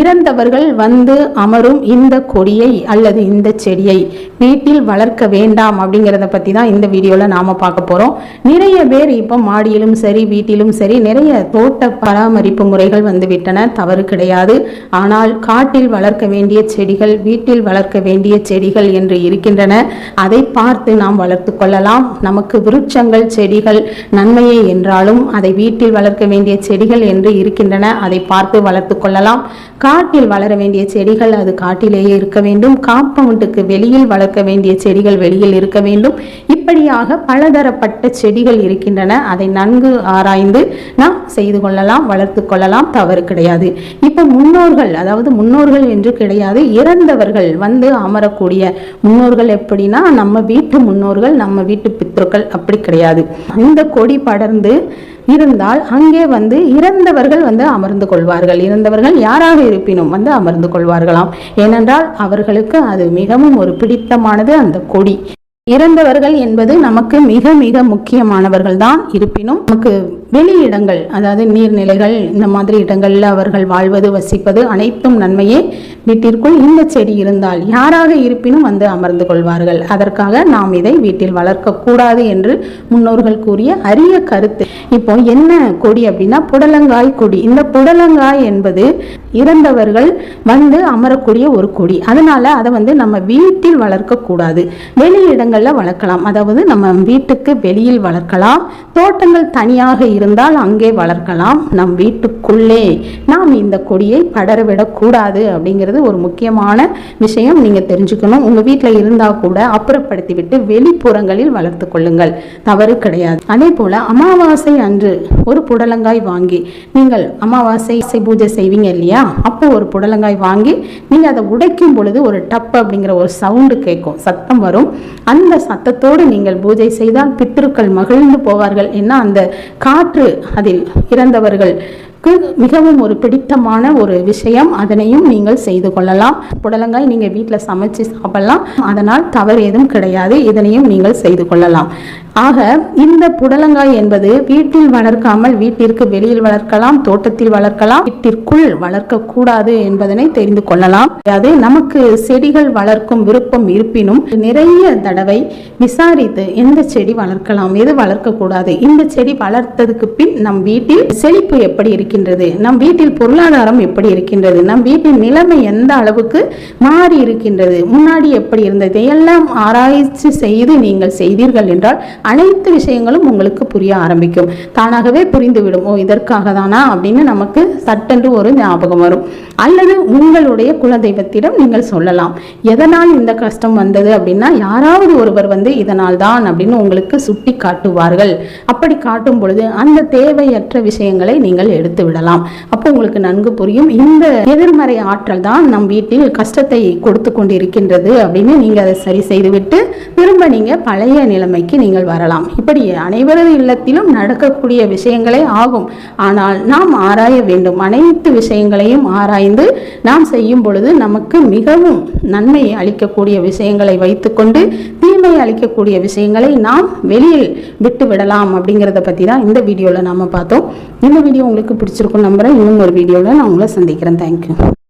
இறந்தவர்கள் வந்து அமரும் இந்த கொடியை அல்லது இந்த செடியை வீட்டில் வளர்க்க வேண்டாம் அப்படிங்கிறத பற்றி தான் இந்த வீடியோவில் நாம் பார்க்க போகிறோம் நிறைய பேர் இப்போ மாடியிலும் சரி வீட்டிலும் சரி நிறைய தோட்ட பராமரிப்பு முறைகள் வந்துவிட்டன தவறு கிடையாது. ஆனால் காட்டில் வளர்க்க வேண்டிய செடிகள் வீட்டில் வளர்க்க வேண்டிய செடிகள் என்று இருக்கின்றன. அதை பார்த்து நாம் வளர்த்து கொள்ளலாம். நமக்கு விருட்சங்கள் செடிகள் நன்மையே என்றாலும் அதை வீட்டில் வளர்க்க வேண்டிய செடிகள் என்று இருக்கின்றன. அதை பார்த்து வளர்த்து கொள்ளலாம். காட்டில் வளர வேண்டிய செடிகள் அது காட்டிலேயே இருக்க வேண்டும். காம்பவுண்டுக்கு வெளியில் வளர்க்க வேண்டிய செடிகள் வெளியில் இருக்க வேண்டும். இப்படியாக பலதரப்பட்ட செடிகள் இருக்கின்றன. அதை நன்கு ஆராய்ந்து நாம் செய்து கொள்ளலாம் வளர்த்து கொள்ளலாம். தவறு கிடையாது. இப்போ முன்னோர்கள் அதாவது முன்னோர்கள் என்று கிடையாது இறந்தவர்கள் வந்து அமரக்கூடிய முன்னோர்கள் எப்படின்னா நம்ம வீட்டு முன்னோர்கள் நம்ம வீட்டு பித்ருக்கள் அப்படி கிடையாது. இந்த கொடி படர்ந்து இருந்தால் அங்கே வந்து இறந்தவர்கள் வந்து அமர்ந்து கொள்வார்கள். இறந்தவர்கள் யாராக இருப்பினும் வந்து அமர்ந்து கொள்வார்களாம். ஏனென்றால் அவர்களுக்கு அது மிகவும் ஒரு பிடித்தமானது அந்த கொடி. இறந்தவர்கள் என்பது நமக்கு மிக மிக முக்கியமானவர்கள் தான் இருப்பினும் நமக்கு வெளி இடங்கள் அதாவது நீர்நிலைகள் இந்த மாதிரி இடங்களில் அவர்கள் வாழ்வது வசிப்பது அனைத்தும் நன்மையே வீட்டிற்குள் இந்த செடி இருந்தால் யாராக இருப்பினும் வந்து அமர்ந்து கொள்வார்கள்? அதற்காக நாம் இதை வீட்டில் வளர்க்கக்கூடாது என்று முன்னோர்கள் கூறிய அரிய கருத்து. இப்போ என்ன கொடி அப்படின்னா புடலங்காய் கொடி. இந்த புடலங்காய் என்பது இறந்தவர்கள் வந்து அமரக்கூடிய ஒரு கொடி. அதனால அதை வந்து நம்ம வீட்டில் வளர்க்கக்கூடாது. வெளி இடங்களில் வளர்க்கலாம். அதாவது நம்ம வீட்டுக்கு வெளியில் வளர்க்கலாம். தோட்டங்கள் தனியாக இருந்தால் அங்கே வளர்க்கலாம். நம் வீட்டுக்குள்ளே நாம் இந்த கொடியை படரவிடக்கூடாது அப்படிங்கிறது ஒரு முக்கியமான விஷயம். நீங்கள் தெரிஞ்சுக்கணும். உங்கள் வீட்டில் இருந்தால் கூட அப்புறப்படுத்தி விட்டு வெளிப்புறங்களில் வளர்த்து கொள்ளுங்கள். தவறு கிடையாது. அதே போல் அமாவாசை அன்று ஒரு புடலங்காய் வாங்கி நீங்கள் அமாவாசை பூஜை செய்வீங்க இல்லையா? அப்போ ஒரு புடலங்காய் வாங்கி நீங்கள் அதை உடைக்கும் பொழுது ஒரு டப் அப்படிங்கிற ஒரு சவுண்டு கேட்கும். சத்தம் வரும். அந்த சத்தத்தோடு நீங்கள் பூஜை செய்தால் பித்திருக்கள் மகிழ்ந்து போவார்கள். ஏன்னா அந்த காற்று அதில் இறந்தவர்கள் மிகவும் ஒரு பிடித்தமான ஒரு விஷயம். அதனையும் நீங்கள் செய்து கொள்ளலாம். புடலங்காய் நீங்கள் வீட்டில் சமைச்சு சாப்பிடலாம். அதனால் தவறு எதுவும் கிடையாது. இதனையும் நீங்கள் செய்து கொள்ளலாம். ஆக இந்த புடலங்காய் என்பது வீட்டில் வளர்க்காமல் வீட்டிற்கு வெளியில் வளர்க்கலாம் தோட்டத்தில் வளர்க்கலாம் வீட்டிற்குள் வளர்க்கக்கூடாது என்பதனை தெரிந்து கொள்ளலாம். அது நமக்கு செடிகள் வளர்க்கும் விருப்பம் இருப்பினும் நிறைய தடவை விசாரித்து எந்த செடி வளர்க்கலாம் எது வளர்க்கக்கூடாது இந்த செடி வளர்த்ததுக்கு பின் நம் வீட்டில் செழிப்பு எப்படி இருக்கின்றது. நம் வீட்டில் பொருளாதாரம் எப்படி இருக்கின்றது? நம் வீட்டின் நிலைமை எந்த அளவுக்கு மாறி இருக்கின்றது? முன்னாடி எப்படி இருந்தது? எல்லாம் ஆராய்ச்சி செய்து நீங்கள் செய்தீர்கள் என்றால் அனைத்து விஷயங்களும் உங்களுக்கு புரிய ஆரம்பிக்கும். தானாகவே புரிந்துவிடும். ஓ இதற்காக தானா அப்படின்னு நமக்கு சட்டென்று ஒரு ஞாபகம் வரும். அல்லது உங்களுடைய குலதெய்வத்திடம் நீங்கள் சொல்லலாம். எதனால் இந்த கஷ்டம் வந்தது? அப்படின்னா யாராவது ஒருவர் வந்து இதனால் தான் அப்படின்னு உங்களுக்கு சுட்டி காட்டுவார்கள் அப்படி காட்டும் பொழுது அந்த தேவையற்ற விஷயங்களை நீங்கள் எடுத்து விடலாம். அப்போ உங்களுக்கு நன்கு புரியும். இந்த எதிர்மறை ஆற்றல் தான் நம் வீட்டில் கஷ்டத்தை கொடுத்து கொண்டிருக்கின்றது அப்படின்னு நீங்க அதை சரி செய்துவிட்டு திரும்ப நீங்க பழைய நிலைமைக்கு நீங்கள் வரலாம். இப்படி அனைவரது இல்லத்திலும் நடக்கக்கூடிய விஷயங்களே ஆகும். ஆனால் நாம் ஆராய வேண்டும். அனைத்து விஷயங்களையும் ஆராய்ந்து நாம் செய்யும் பொழுது நமக்கு மிகவும் நன்மை அளிக்கக்கூடிய விஷயங்களை வைத்துக்கொண்டு தீமை அளிக்கக்கூடிய விஷயங்களை நாம் வெளியில் விட்டு விடலாம் அப்படிங்கிறத பற்றி தான் இந்த வீடியோவில் நாம் பார்த்தோம். இந்த வீடியோ உங்களுக்கு பிடிச்சிருக்கும் நம்புகிறேன் இன்னும் ஒரு வீடியோவில் நான் உங்களை சந்திக்கிறேன். தேங்க்யூ